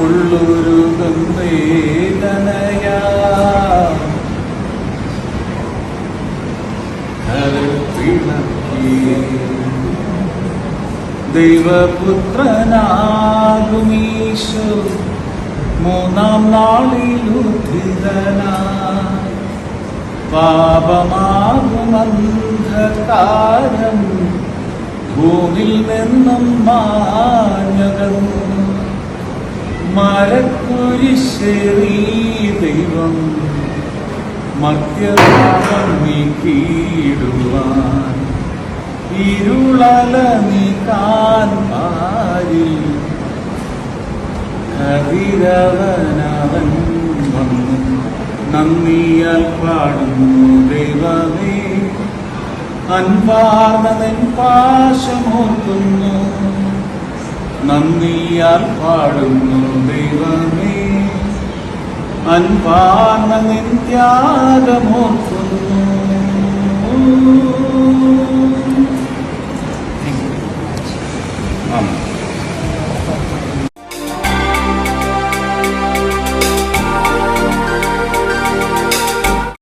ഉള്ളൊരുകും വേദനയാ ദൈവപുത്രനാകുമീശു മൂന്നാം നാളിലുദ്ധിതന പാപമാകുമന്ധകാരം ഭൂമിൽ നിന്നും മാഞ്ഞകന്നു. മരക്കുരിശേറി ദൈവം മധ്യഭാഗം നീക്കിയിടുവാൻ. ഇരുളല നീക്കാൻ പാരിൽ കതിരവനവൻ വന്നു. നന്ദിയാൽ പാടുന്നു ദൈവമേ. അൻപാർന്നതൻ പാശമോർക്കുന്നു നന്ദിയാൽ പാടുന്നു ദൈവമേ. അൻപാർന്ന നിൻ ത്യാഗമോർക്കുന്നു